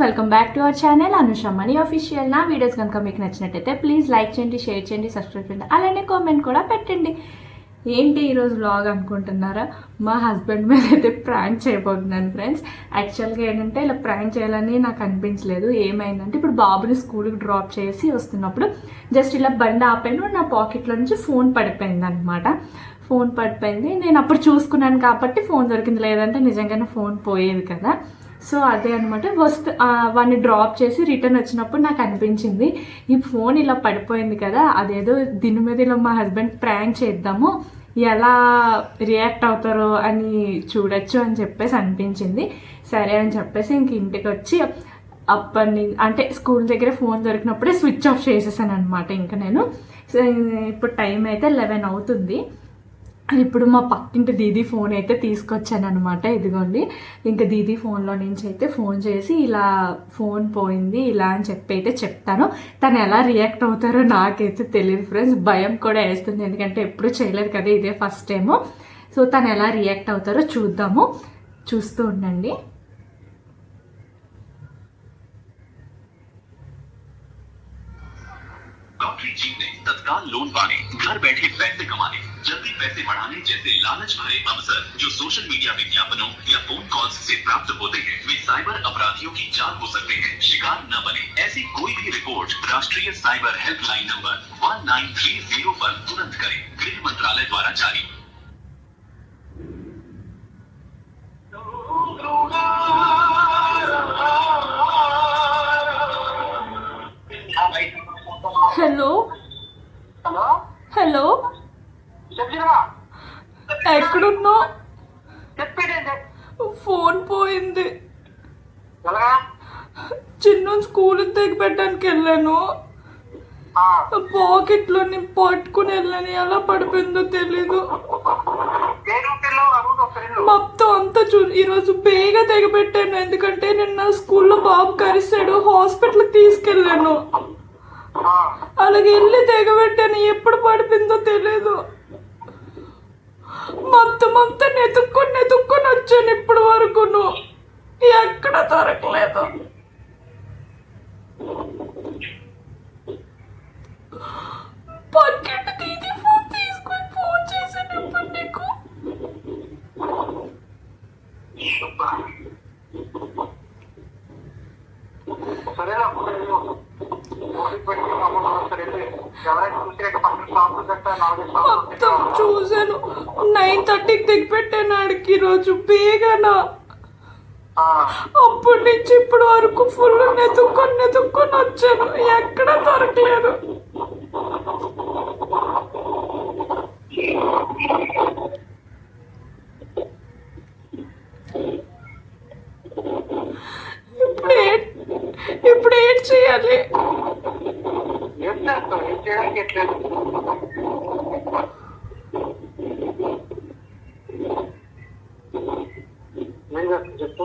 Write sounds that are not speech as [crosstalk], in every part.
Welcome back to our channel Anusha Mani official నా videos కనుక మీకు నచ్చినట్టయితే ప్లీజ్ లైక్ చేయండి షేర్ చేయండి సబ్స్క్రైబ్ చేయండి. అలానే కామెంట్ కూడా పెట్టండి. ఏంటి ఈరోజు వ్లాగ్ అనుకుంటున్నారా? మా హస్బెండ్ మీద అయితే ప్రాంక్ చేయబోతున్నాను ఫ్రెండ్స్ యాక్చువల్గా ఏంటంటే ఇలా ప్రాంక్ చేయాలని నాకు అనిపించలేదు. ఏమైందంటే ఇప్పుడు బాబుని స్కూల్కి డ్రాప్ చేసి వస్తున్నప్పుడు జస్ట్ ఇలా బండి ఆపాను. నా పాకెట్లో నుంచి ఫోన్ పడిపోయింది అనమాట ఫోన్ పడిపోయింది. నేను అప్పుడు చూసుకున్నాను కాబట్టి ఫోన్ దొరికింది. లేదంటే నిజంగానే ఫోన్ పోయేది కదా. సో అదే అనమాట వస్తు వాడిని డ్రాప్ చేసి రిటర్న్ వచ్చినప్పుడు నాకు అనిపించింది ఈ ఫోన్ ఇలా పడిపోయింది కదా అదేదో దీని మీద ఇలా మా హస్బెండ్ ప్రాంక్ చేద్దాము ఎలా రియాక్ట్ అవుతారో అని చూడొచ్చు అని చెప్పేసి అనిపించింది. సరే అని చెప్పేసి ఇంక ఇంటికి వచ్చి అప్పటి అంటే స్కూల్ దగ్గర ఫోన్ దొరికినప్పుడే స్విచ్ ఆఫ్ చేసేసాను అనమాట ఇంకా నేను. సో ఇప్పుడు టైం అయితే లెవెన్ అవుతుంది. ఇప్పుడు మా పక్కింటి దీదీ ఫోన్ అయితే తీసుకొచ్చాను అనమాట ఇదిగోండి ఇంకా దీదీ ఫోన్లో నుంచి అయితే ఫోన్ చేసి ఇలా ఫోన్ పోయింది ఇలా అని చెప్పి అయితే చెప్తాను. తను ఎలా రియాక్ట్ అవుతారో నాకైతే తెలియదు ఫ్రెండ్స్ భయం కూడా వేస్తుంది. ఎందుకంటే ఎప్పుడు చేయలేదు కదా ఇదే ఫస్ట్ టైమ్. సో తను ఎలా రియాక్ట్ అవుతారో చూద్దాము. చూస్తూ ఉండండి. तत्काल लोन पाने घर बैठे पैसे कमाने, जल्दी पैसे बढ़ाने जैसे लालच भरे अवसर जो सोशल मीडिया विज्ञापनों या फ़ोन कॉल्स से प्राप्त होते हैं, वे साइबर अपराधियों की जान हो सकते हैं। शिकार न बने। ऐसी कोई भी रिपोर्ट राष्ट्रीय cyber helpline number one nine three zero आरोप तुरंत करें। गृह मंत्रालय द्वारा जारी। ఫోన్ పోయింది. చిన్న స్కూల్ పెట్టడానికి వెళ్ళాను. ఆ, పాకెట్లో నేను పట్టుకుని వెళ్ళని. ఎలా పడిపోయిందో తెలీదు. మొత్తం అంతా చూ ఈరోజు బేగా తెగబెట్టాను. ఎందుకంటే నిన్న స్కూల్లో బాబు కరిస్తాడు హాస్పిటల్కి తీసుకెళ్ళాను. అలాగే వెళ్ళి తెగబెట్టాను. ఎప్పుడు పడిపోయిందో తెలీదు. మొత్తం అంతా నెతుక్కొని నెతుక్కొని కూర్చొని ఇప్పటి వరకును ఎక్కడ దొరకలేదు. పక్కి తీసి ఫోన్ తీసుకొని ఫోన్ చేశాను ఇప్పుడు నీకు సరేనా పెట్టి మమ్మల్ని సరే ఎవరైనా చూసినాక పక్కన షాపులు గట్ట నాలుగు మొత్తం చూశాను. నైన్ థర్టీకి దిగిపెట్టాను ఆడికి ఈరోజు బేగానా. అప్పటి నుంచి ఇప్పటి వరకు ఫుల్ నెతుక్కొని నెతుక్కొని వచ్చాను. ఎక్కడ దొరకలేదు. ఇప్పుడు ఏ- ఇప్పుడు ఏం చేయాలి? చేస్తాం ఏం చేయడానికి ఎట్లేదు చెప్పు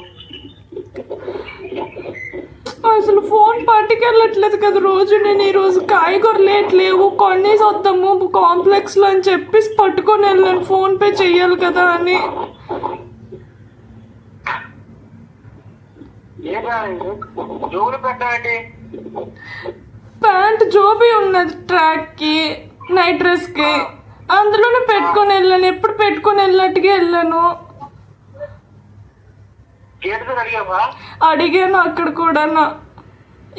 అసలు ఫోన్ పట్టుకెళ్ళట్లేదు కదా రోజు. నేను ఈరోజు కాయగూరలు లేవు. కొన్నేసి వద్దాము. కాంప్లెక్స్లో అని చెప్పేసి పట్టుకొని వెళ్ళాను. ఫోన్ పే చెయ్యాలి కదా అని. జోలు పెట్టాలంటే? ప్యాంట్ జోబీ ఉన్నది ట్రాక్కి నైట్ డ్రెస్కి. అందులోనే పెట్టుకొని వెళ్ళాను ఎప్పుడు పెట్టుకొని వెళ్ళినట్టుగా వెళ్ళాను. అడిగాను అక్కడ కూడా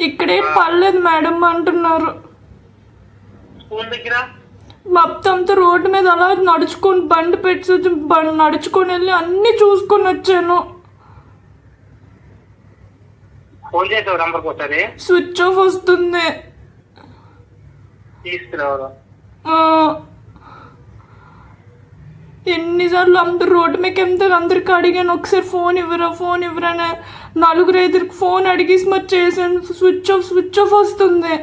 ఇక్కడేం పర్లేదు మేడం అంటున్నారు. స్కూల్ దగ్గర? మొత్తం అంతా రోడ్డు మీద అలా నడుచుకొని బండి పెట్టి బండి నడుచుకొని వెళ్ళి అన్నీ చూసుకొని వచ్చాను. స్విచ్ ఆఫ్ వస్తుంది. ఎన్నిసార్లు అందరు రోడ్డు మీద ఎంత అందరికి అడిగాను ఒకసారి ఫోన్ ఇవ్వరా ఫోన్ ఇవ్వరా నలుగురు ఐదురికి ఫోన్ అడిగేసి మరి చేశాను. స్విచ్ ఆఫ్ స్విచ్ ఆఫ్ వస్తుంది.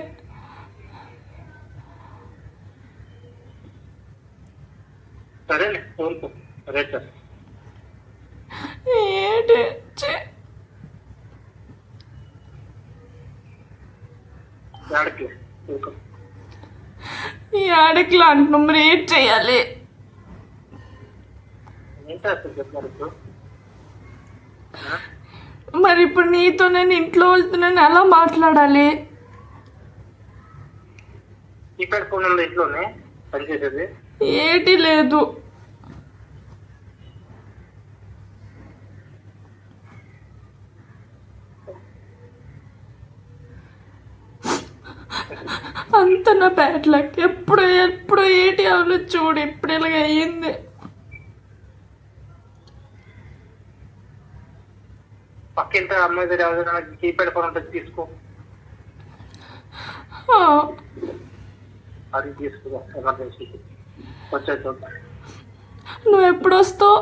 సరేలే ఫోన్ సరే సార్. ఏంటి. ఈ ఆడకిలా అంటున్నాం మరి ఏం చేయాలి? మరి ఇప్పుడు? నీతో నేను ఇంట్లో వెళ్తున్నాను ఎలా మాట్లాడాలి? ఇంట్లోనే పనిచేసేది? ఏటి లేదు. నా బ్యాడ్ లక్ ఎప్పుడు ఎప్పుడు ఏటి చూడు ఇప్పుడు ఇలాగ అయ్యింది. పక్కింటి అమ్మాయి దగ్గర ఎవరైనా కీప్యాడ్ ఫోన్ ఉంటుంది తీసుకో. అది తీసుకో ఎమర్జెన్సీకి వచ్చే చూద్దాం నువ్వు ఎప్పుడు వస్తావు?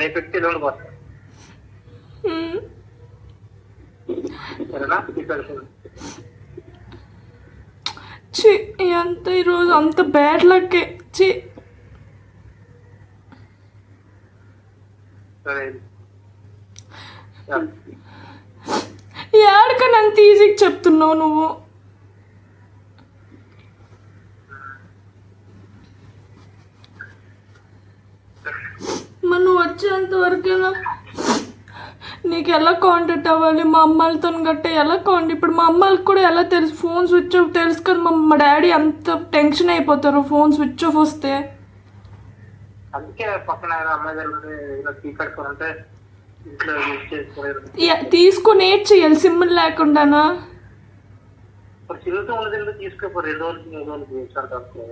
రేపు ఎక్కి ఎల్లుండి పోతా సరేనా? Keypad phone. ఛీ ఎంత ఈరోజు అంత బ్యాడ్ లక్కే ఛీ. సరే. ఏడకని అంత ఈజీగా చెప్తున్నావు నువ్వు? నువ్వు వచ్చేంత వరకేనా? నీకు ఎలా కాంటాక్ట్ అవ్వాలి? మా అమ్మాయిలతో గట్ట ఎలా కాంటాక్ట్ ఇప్పుడు మా అమ్మాయిలకి కూడా ఎలా తెలుసు? ఫోన్ స్విచ్ ఆఫ్ తెలుసు కదా మా మా డాడీ అంత టెన్షన్ అయిపోతారు ఫోన్ స్విచ్ ఆఫ్ వస్తే. అందుకే పక్కన అమ్మాయి దగ్గర కీప్యాడ్ ఫోన్ తీసుకొని ఏడ్ చేయాలి సిమ్ములు లేకుండానా? ఇప్పుడు చిరుగుతూ ఉన్నది ఎందుకు తీసుకోపోరు. రెండు రోజులకి మూడు రోజులకి వేసారు తక్కువ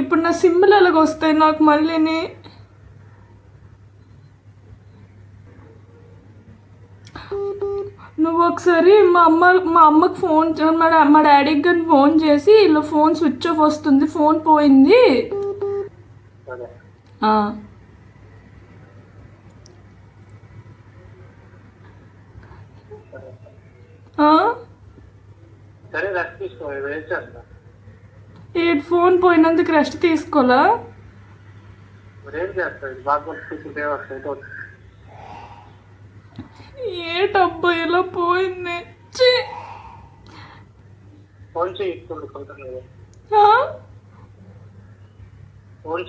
ఇప్పుడు నా సిమ్ములు ఎలాగ వస్తాయి నాకు మళ్ళీని నువ్వు ఒకసారి మా అమ్మ మా అమ్మకి ఫోన్ మా డా- మా డాడీకి కానీ ఫోన్ చేసి ఇలా ఫోన్ స్విచ్ ఆఫ్ వస్తుంది ఫోన్ పోయింది. సరే ఆ. ఆ? సరే రెస్ట్ తీసుకో వేస్ట్ చేస్తా ఈ ఫోన్ పోయినందుకు రెస్ట్ తీసుకోలా మరి ఏం చేస్తా ఇది బాగా తీసుకుంటే వస్తాయి? ఏటబ్బా ఇలా పోయింది! ఫోన్ కంటిన్యూగా. ఆ? ఫోన్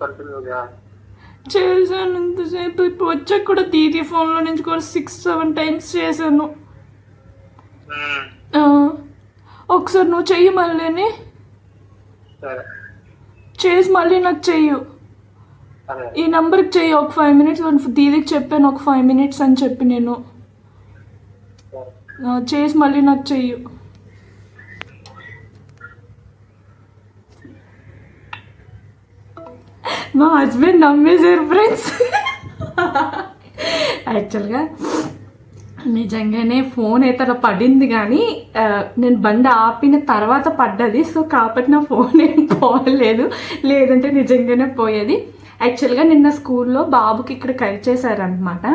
కంటిన్యూగా. చేశాను ఇంతసేపు. ఇప్పుడు వచ్చాక కూడా దీది ఫోన్లో నుంచి కూడా సిక్స్ సెవెన్ టైమ్స్ చేశాను. ఒకసారి నువ్వు చెయ్యి మళ్ళీని. చేసి మళ్ళీ నాకు చెయ్యు. ఈ నెంబర్కి చెయ్యి ఒక ఫైవ్ మినిట్స్ దీదికి చెప్పాను ఒక ఫైవ్ మినిట్స్ అని చెప్పి నేను. చేసి మళ్ళీ నాకు చెయ్యు. మా హస్బెండ్ నమ్మేశారు ఫ్రెండ్స్ యాక్చువల్గా నిజంగానే ఫోన్ అయితే అలా పడింది కానీ నేను బండి ఆపిన తర్వాత పడ్డది సో కాబట్టి నా ఫోన్ ఏం పోలేదు. లేదంటే నిజంగానే పోయేది. యాక్చువల్గా నిన్న స్కూల్లో బాబుకి ఇక్కడ కరి చేశారనమాట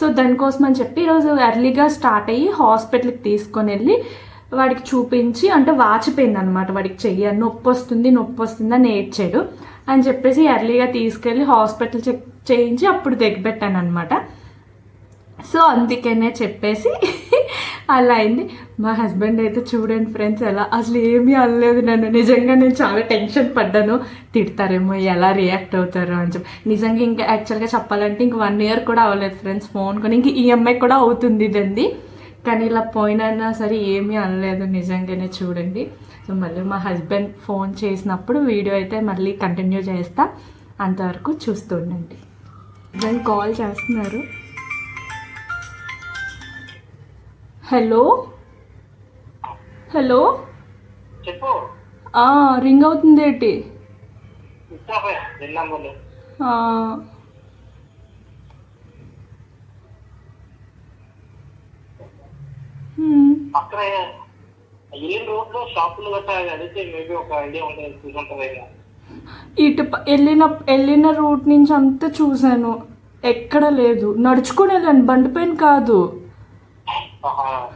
సో దానికోసం అని చెప్పి ఈరోజు ఎర్లీగా స్టార్ట్ అయ్యి హాస్పిటల్కి తీసుకొని వెళ్ళి వాడికి చూపించి అంటే వాచిపోయింది అనమాట వాడికి చెయ్యి. నొప్పి వస్తుంది నొప్పి వస్తుంది అని ఏడ్చాడు. అని చెప్పేసి ఎర్లీగా తీసుకెళ్ళి హాస్పిటల్ చెక్ చేయించి అప్పుడు దిగబెట్టాను అనమాట సో అందుకనే చెప్పేసి [laughs] అలా అయింది. మా హస్బెండ్ అయితే చూడండి ఫ్రెండ్స్ ఎలా అసలు ఏమీ అనలేదు నన్ను. నిజంగా నేను చాలా టెన్షన్ పడ్డాను. తిడతారేమో ఎలా రియాక్ట్ అవుతారో అని చెప్పి. నిజంగా ఇంకా యాక్చువల్గా చెప్పాలంటే ఇంక వన్ ఇయర్ కూడా అవ్వలేదు ఫ్రెండ్స్ ఫోన్ కొని. ఇంక ఈఎంఐ కూడా అవుతుంది ఇదండి. కానీ ఇలా పోయినా సరే ఏమీ అనలేదు నిజంగానే చూడండి. సో మళ్ళీ మా హస్బెండ్ ఫోన్ చేసినప్పుడు వీడియో అయితే మళ్ళీ కంటిన్యూ చేస్తా. అంతవరకు చూస్తుండండి హస్బెండ్ కాల్ చేస్తున్నారు. హలో? హలో? రింగ్ అవుతుంది ఏంటి. అక్కడ వెళ్ళిన రోడ్లో షాపులు గట్టా అడిగితే మేబీ ఒక ఐడియా ఉంటుంది చూసుంటుంది ఇటు వెళ్ళిన వెళ్ళిన రూట్ నుంచి అంతా చూశాను. ఎక్కడ లేదు. నడుచుకొని వెళ్ళాను. బండి పైన కాదు.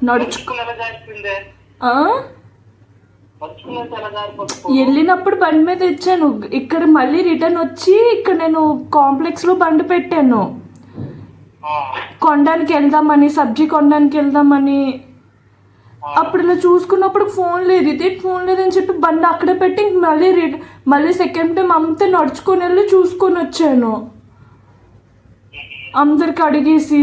నడుచు- నడుచుకుని ఎలా జారిపోయిందే ఆ? నడుచుకున్నట్టు ఎలా జారిపోతుంది వెళ్ళినప్పుడు బండి మీద తెచ్చాను ఇక్కడ మళ్ళీ రిటర్న్ వచ్చి ఇక్కడ నేను కాంప్లెక్స్లో బండి పెట్టాను. కొనడానికి వెళ్దామని సబ్జీ కొనడానికి వెళ్దామని. అప్పుడు ఇలా చూసుకున్నప్పుడు ఫోన్ లేదు. ఇదే ఫోన్ లేదని చెప్పి బండి అక్కడే పెట్టి ఇంక మళ్ళీ మళ్ళీ సెకండ్ టైం అంతా నడుచుకొని వెళ్ళి చూసుకొని వచ్చాను. అందరికి అడిగేసి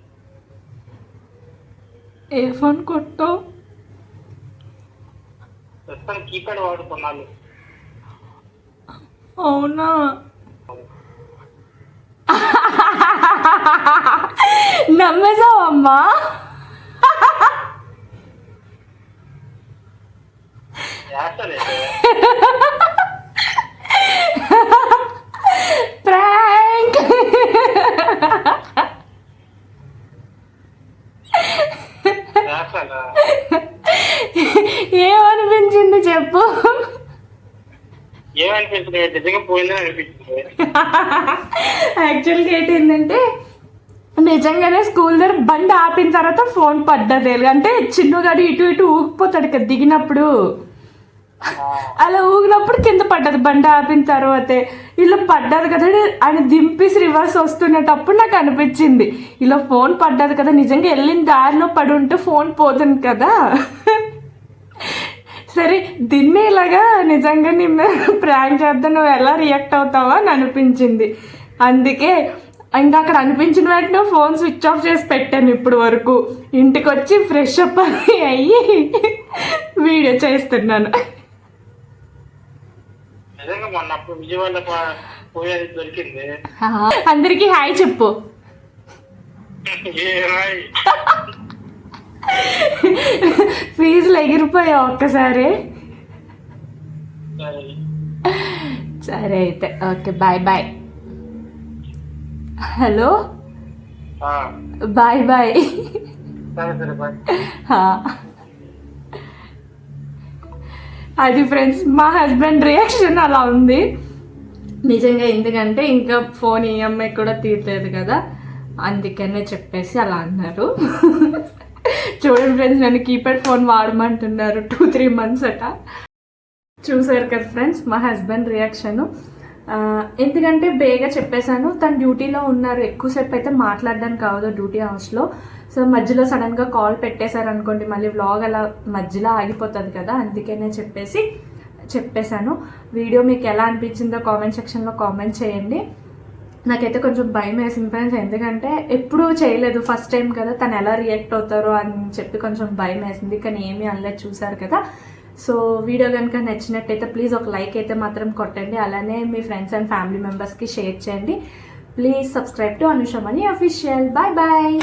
ఏ ఫోన్ ప్రస్తుతం కీప్యాడ్ వాడుకున్నాను అవునా? నమ్మేసావమ్మా చేస్తలేదు ప్రాంక్ చేస్తాను ఏమనిపించింది చెప్పు నిజంగా పోయిందని అనిపించింది యాక్చువల్గా ఏంటంటే నిజంగానే స్కూల్ దగ్గర బండి ఆపిన తర్వాత ఫోన్ పడ్డది. అంటే చిన్నగాడు ఇటు ఇటు ఊగిపోతాడు కదా దిగినప్పుడు. అలా ఊగినప్పుడు కింద పడ్డది బండి ఆపిన తర్వాతే. ఇలా పడ్డది కదా అని దింపేసి రివర్స్ వస్తున్నటప్పుడు నాకు అనిపించింది. ఇలా ఫోన్ పడ్డది కదా నిజంగా వెళ్ళిన దారిలో పడి ఉంటే ఫోన్ పోతుంది కదా. సరే దీన్ని ఇలాగా నిజంగా నిన్న ప్రాంక్ చేద్దాం నువ్వు ఎలా రియాక్ట్ అవుతావా అని అనిపించింది. అందుకే ఇంకా అక్కడ అనిపించిన వెంటనే ఫోన్ స్విచ్ ఆఫ్ చేసి పెట్టాను ఇప్పుడు వరకు. ఇంటికి వచ్చి ఫ్రెష్ అప్ అయ్యి వీడియో చేస్తున్నాను. అందరికీ హాయ్ చెప్పు. [laughs] ఫీజులు ఎగిరిపోయావు ఒక్కసారి. సరే. అయితే okay bye bye. Hello? Bye bye. అది ఫ్రెండ్స్ మా హస్బెండ్ రియాక్షన్ అలా ఉంది. నిజంగా ఎందుకంటే ఇంకా ఫోన్ ఈఎంఐ కూడా తీయలేదు కదా. అందుకనే చెప్పేసి అలా అన్నారు. చూడండి ఫ్రెండ్స్ నన్ను కీప్యాడ్ ఫోన్ వాడమంటున్నారు టూ త్రీ మంత్స్ అట. చూసారు కదా ఫ్రెండ్స్ మా హస్బెండ్ రియాక్షన్ ఎందుకంటే బేగా చెప్పేశాను తను డ్యూటీలో ఉన్నారు ఎక్కువసేపు అయితే మాట్లాడడానికి కావదు డ్యూటీ హౌస్లో సో మధ్యలో సడన్గా కాల్ పెట్టేశారు అనుకోండి మళ్ళీ వ్లాగ్ అలా మధ్యలో ఆగిపోతుంది కదా అందుకనే చెప్పేసి చెప్పేశాను. వీడియో మీకు ఎలా అనిపించిందో కామెంట్ సెక్షన్లో కామెంట్ చేయండి. నాకైతే కొంచెం భయం వేసింది ఫ్రెండ్స్ ఎందుకంటే ఎప్పుడూ చేయలేదు. ఫస్ట్ టైం కదా తను ఎలా రియాక్ట్ అవుతారో అని చెప్పి కొంచెం భయం వేసింది. కానీ ఏమీ అనలేదు చూసారు కదా. సో వీడియో కనుక నచ్చినట్టయితే ప్లీజ్ ఒక లైక్ అయితే మాత్రం కొట్టండి. అలానే మీ ఫ్రెండ్స్ అండ్ ఫ్యామిలీ మెంబర్స్కి షేర్ చేయండి. Please subscribe to Anushamani official bye bye